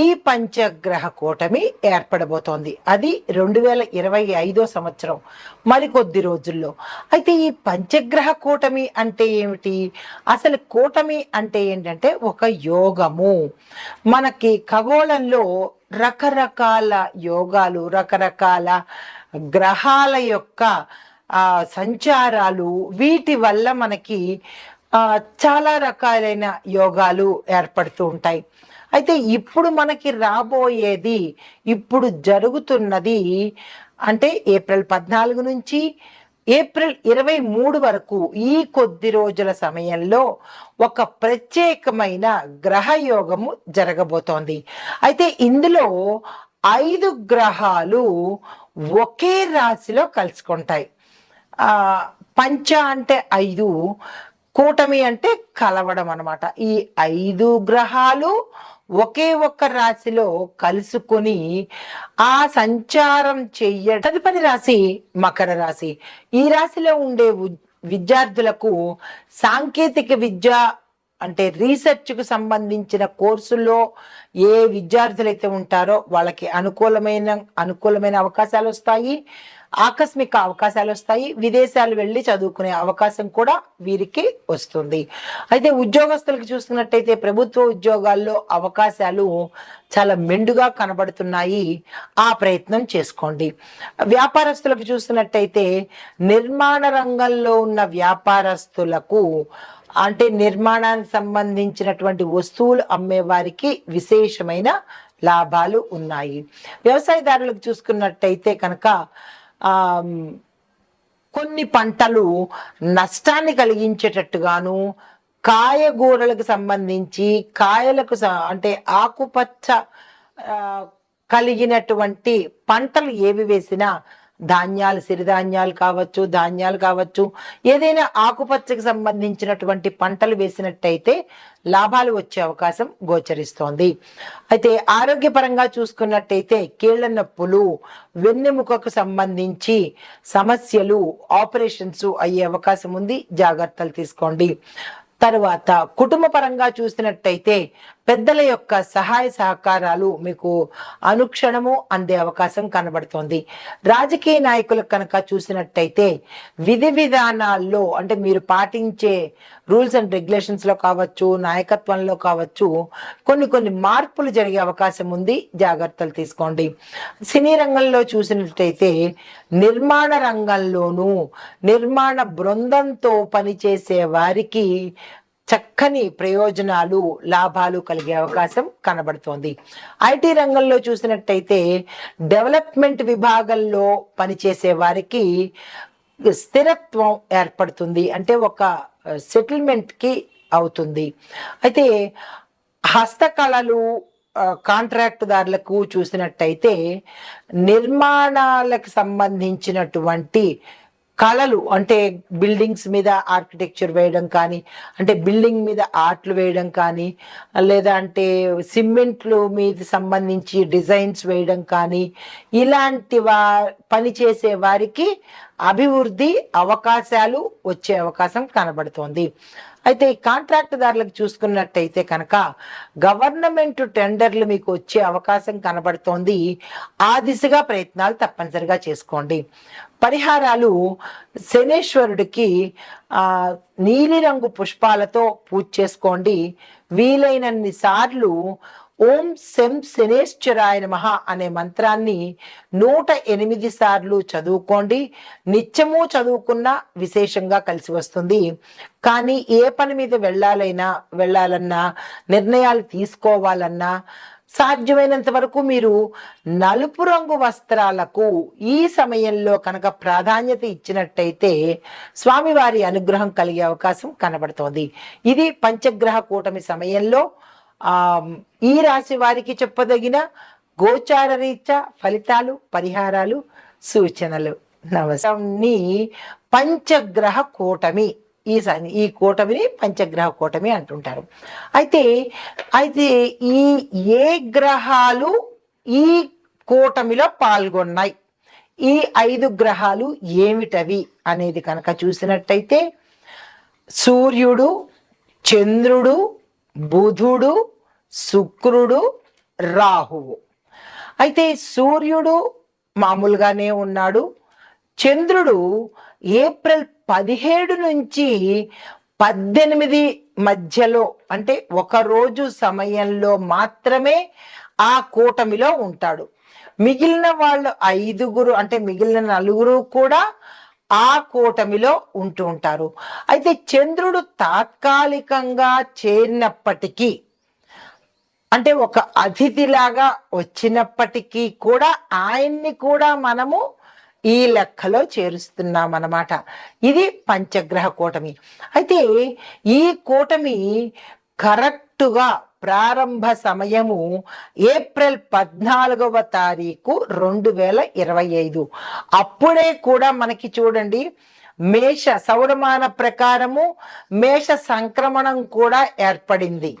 ఈ పంచగ్రహ కూటమి ఏర్పడబోతోంది. అది రెండు వేల ఇరవై ఐదో సంవత్సరం మరికొద్ది రోజుల్లో. అయితే ఈ పంచగ్రహ కూటమి అంటే ఏమిటి? అసలు కూటమి అంటే ఏంటంటే ఒక యోగము. మనకి ఖగోళంలో రకరకాల యోగాలు రకరకాల గ్రహాల యొక్క సంచారాలు వీటి వల్ల మనకి చాలా రకాలైన యోగాలు ఏర్పడుతూ ఉంటాయి. అయితే ఇప్పుడు మనకి రాబోయేది ఇప్పుడు జరుగుతున్నది అంటే ఏప్రిల్ పద్నాలుగు నుంచి ఏప్రిల్ ఇరవై మూడు వరకు ఈ కొద్ది రోజుల సమయంలో ఒక ప్రత్యేకమైన గ్రహయోగము జరగబోతోంది. అయితే ఇందులో ఐదు గ్రహాలు ఒకే రాశిలో కలుసుకుంటాయి. పంచ అంటే ఐదు కూటమి అంటే కలవడం అనమాట ఈ ఐదు గ్రహాలు ఒకే ఒక్క రాశిలో కలుసుకొని ఆ సంచారం చెయ్య తదుపరి రాశి మకర రాశి. ఈ రాశిలో ఉండే విద్యార్థులకు సాంకేతిక విద్య అంటే రీసెర్చ్కు సంబంధించిన కోర్సుల్లో ఏ విద్యార్థులైతే ఉంటారో వాళ్ళకి అనుకూలమైన అనుకూలమైన అవకాశాలు వస్తాయి ఆకస్మిక అవకాశాలు వస్తాయి విదేశాలు వెళ్ళి చదువుకునే అవకాశం కూడా వీరికి వస్తుంది. అయితే ఉద్యోగస్తులకు చూసుకున్నట్టయితే ప్రభుత్వ ఉద్యోగాల్లో అవకాశాలు చాలా మెండుగా కనబడుతున్నాయి. ఆ ప్రయత్నం చేసుకోండి. వ్యాపారస్తులకు చూసినట్టయితే నిర్మాణ రంగంలో ఉన్న వ్యాపారస్తులకు అంటే నిర్మాణానికి సంబంధించినటువంటి వస్తువులు అమ్మేవారికి విశేషమైన లాభాలు ఉన్నాయి. వ్యవసాయదారులకు చూసుకున్నట్టయితే కనుక కొన్ని పంటలు నష్టాన్ని కలిగించేటట్టుగాను కాయగూరలకు సంబంధించి కాయలకు స- అంటే ఆకుపచ్చ కలిగినటువంటి పంటలు ఏవి వేసినా ధాన్యాలు సిరిధాన్యాలు కావచ్చు ధాన్యాలు కావచ్చు ఏదైనా ఆకుపచ్చకి సంబంధించినటువంటి పంటలు వేసినట్టయితే లాభాలు వచ్చే అవకాశం గోచరిస్తోంది. అయితే ఆరోగ్యపరంగా చూసుకున్నట్టయితే కీళ్ళ నొప్పులు వెన్నెముకకు సంబంధించి సమస్యలు ఆపరేషన్స్ అయ్యే అవకాశం ఉంది. జాగ్రత్తలు తీసుకోండి. తరువాత కుటుంబ పరంగా చూసినట్టయితే పెద్దల యొక్క సహాయ సహకారాలు మీకు అనుక్షణము అందే అవకాశం కనబడుతోంది. రాజకీయ నాయకులకు కనుక చూసినట్టయితే విధి విధానాల్లో అంటే మీరు పాటించే రూల్స్ అండ్ రెగ్యులేషన్స్లో కావచ్చు నాయకత్వంలో కావచ్చు కొన్ని కొన్ని మార్పులు జరిగే అవకాశం ఉంది. జాగ్రత్తలు తీసుకోండి. సినీ రంగంలో చూసినట్టయితే నిర్మాణ రంగంలోనూ నిర్మాణ బృందంతో పనిచేసే వారికి చక్కని ప్రయోజనాలు లాభాలు కలిగే అవకాశం కనబడుతోంది. ఐటీ రంగంలో చూసినట్టయితే డెవలప్మెంట్ విభాగంలో పనిచేసే వారికి స్థిరత్వం ఏర్పడుతుంది. అంటే ఒక సెటిల్మెంట్కి అవుతుంది. అయితే హస్తకళలు కాంట్రాక్టుదారులకు చూసినట్టయితే నిర్మాణాలకు సంబంధించినటువంటి కళలు అంటే బిల్డింగ్స్ మీద ఆర్కిటెక్చర్ వేయడం కానీ అంటే బిల్డింగ్ మీద ఆర్ట్లు వేయడం కానీ లేదా అంటే సిమెంట్లు మీద సంబంధించి డిజైన్స్ వేయడం కానీ ఇలాంటి వా పని చేసే వారికి అభివృద్ధి అవకాశాలు వచ్చే అవకాశం కనబడుతోంది. అయితే ఈ కాంట్రాక్టుదారులకు చూసుకున్నట్టయితే కనుక గవర్నమెంట్ టెండర్లు మీకు వచ్చే అవకాశం కనబడుతోంది. ఆ దిశగా ప్రయత్నాలు తప్పనిసరిగా చేసుకోండి. పరిహారాలు శనేశ్వరుడికి ఆ నీలిరంగు పుష్పాలతో పూజ చేసుకోండి. వీలైనన్ని సార్లు ఓం శం శనేశ్వరాయ నమః అనే మంత్రాన్ని నూట ఎనిమిది సార్లు చదువుకోండి. నిత్యము చదువుకున్నా విశేషంగా కలిసి వస్తుంది. కానీ ఏ పని మీద వెళ్ళాలైనా వెళ్ళాలన్నా నిర్ణయాలు తీసుకోవాలన్నా సాధ్యమైనంత వరకు మీరు నలుపు రంగు వస్త్రాలకు ఈ సమయంలో కనుక ప్రాధాన్యత ఇచ్చినట్టయితే స్వామివారి అనుగ్రహం కలిగే అవకాశం కనబడుతోంది. ఇది పంచగ్రహ కూటమి సమయంలో ఈ రాశి వారికి చెప్పదగిన గోచార రీత్యా ఫలితాలు పరిహారాలు సూచనలు. నమస్కారం పంచగ్రహ కూటమి. ఈ ఈ కూటమిని పంచగ్రహ కూటమి అంటుంటారు. అయితే అయితే ఈ ఏ గ్రహాలు ఈ కూటమిలో పాల్గొన్నాయి? ఈ ఐదు గ్రహాలు ఏమిటవి అనేది కనుక చూసినట్టయితే సూర్యుడు చంద్రుడు బుధుడు శుక్రుడు రాహువు. అయితే సూర్యుడు మామూలుగానే ఉన్నాడు చంద్రుడు ఏప్రిల్ పదిహేడు నుంచి పద్దెనిమిది మధ్యలో అంటే ఒక రోజు సమయంలో మాత్రమే ఆ కూటమిలో ఉంటాడు. మిగిలిన వాళ్ళు ఐదుగురు అంటే మిగిలిన నలుగురు కూడా ఆ కూటమిలో ఉంటూ ఉంటారు. అయితే చంద్రుడు తాత్కాలికంగా చేరినప్పటికీ అంటే ఒక అతిథిలాగా వచ్చినప్పటికీ కూడా ఆయన్ని కూడా మనము ఈ లెక్కలో చేరుస్తున్నాం అన్నమాట ఇది పంచగ్రహ కూటమి. అయితే ఈ కూటమి కరెక్టుగా ప్రారంభ సమయము ఏప్రిల్ పద్నాలుగవ తారీఖు రెండు వేల ఇరవై ఐదు. అప్పుడే కూడా మనకి చూడండి మేష సౌరమాన ప్రకారము మేష సంక్రమణం కూడా ఏర్పడింది.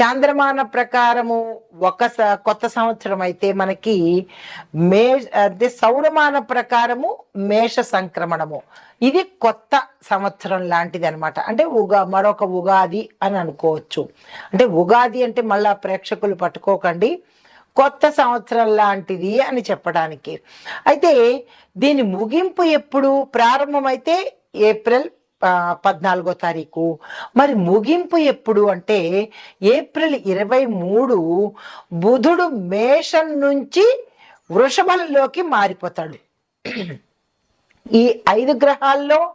చాంద్రమాన ప్రకారము ఒక స- కొత్త సంవత్సరం అయితే మనకి మే అంటే సౌరమాన ప్రకారము మేష సంక్రమణము. ఇది కొత్త సంవత్సరం లాంటిది అనమాట అంటే ఉగా మరొక ఉగాది అని అనుకోవచ్చు. అంటే ఉగాది అంటే మళ్ళా ప్రేక్షకులు పట్టుకోకండి. కొత్త సంవత్సరం లాంటిది అని చెప్పడానికి. అయితే దీని ముగింపు ఎప్పుడు? ప్రారంభమైతే ఏప్రిల్ పద్నాలుగో తారీఖు. మరి ముగింపు ఎప్పుడు అంటే ఏప్రిల్ ఇరవై మూడు బుధుడు మేషం నుంచి వృషభంలోకి మారిపోతాడు. ఈ ఐదు గ్రహాల్లో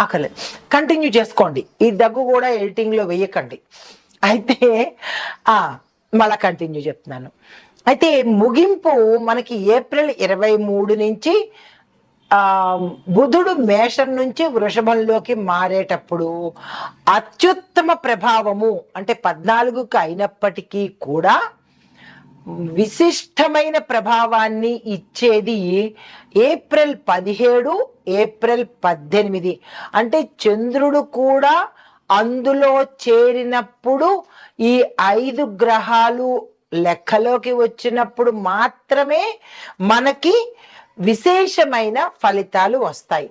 ఆకలి. కంటిన్యూ చేసుకోండి. ఈ దగ్గు కూడా ఎడిటింగ్లో వేయకండి. అయితే మళ్ళా కంటిన్యూ చెప్తున్నాను. అయితే ముగింపు మనకి ఏప్రిల్ ఇరవై మూడు నుంచి బుధుడు మేషం నుంచి వృషభంలోకి మారేటప్పుడు అత్యుత్తమ ప్రభావము అంటే పద్నాలుగుకి అయినప్పటికీ కూడా విశిష్టమైన ప్రభావాన్ని ఇచ్చేది ఏప్రిల్ పదిహేడు ఏప్రిల్ పద్దెనిమిది. అంటే చంద్రుడు కూడా అందులో చేరినప్పుడు ఈ ఐదు గ్రహాలు లెక్కలోకి వచ్చినప్పుడు మాత్రమే మనకి విశేషమైన ఫలితాలు వస్తాయి.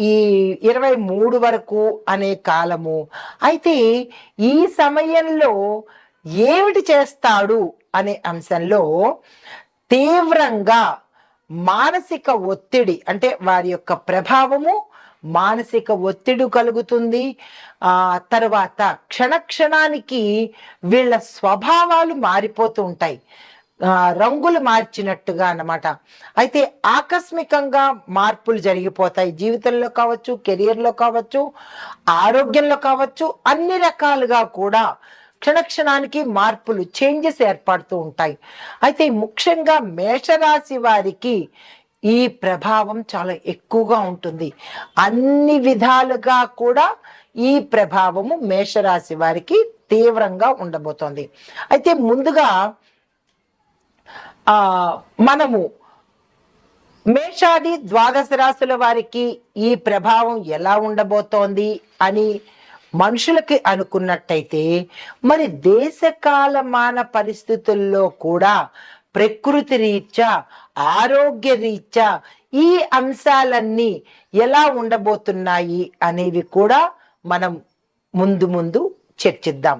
ఈ ఇరవై మూడు వరకు అనే కాలము. అయితే ఈ సమయంలో ఏమిటి చేస్తాడు అనే అంశంలో తీవ్రంగా మానసిక ఒత్తిడి అంటే వారి యొక్క ప్రభావము మానసిక ఒత్తిడి కలుగుతుంది. ఆ తర్వాత క్షణక్షణానికి వీళ్ళ స్వభావాలు మారిపోతూ ఉంటాయి. రంగులు మార్చినట్టుగా అనమాట అయితే ఆకస్మికంగా మార్పులు జరిగిపోతాయి. జీవితంలో కావచ్చు కెరియర్లో కావచ్చు ఆరోగ్యంలో కావచ్చు అన్ని రకాలుగా కూడా క్షణక్షణానికి మార్పులు చేంజెస్ ఏర్పడుతూ ఉంటాయి. అయితే ముఖ్యంగా మేషరాశి వారికి ఈ ప్రభావం చాలా ఎక్కువగా ఉంటుంది. అన్ని విధాలుగా కూడా ఈ ప్రభావము మేషరాశి వారికి తీవ్రంగా ఉండబోతోంది. అయితే ముందుగా మనము మేషాది ద్వాదశ రాశుల వారికి ఈ ప్రభావం ఎలా ఉండబోతోంది అని మనుషులకి అనుకున్నట్టయితే మరి దేశకాలమాన పరిస్థితుల్లో కూడా ప్రకృతి రీత్యా ఆరోగ్య రీత్యా ఈ అంశాలన్నీ ఎలా ఉండబోతున్నాయి అనేవి కూడా మనం ముందు ముందు చర్చిద్దాం.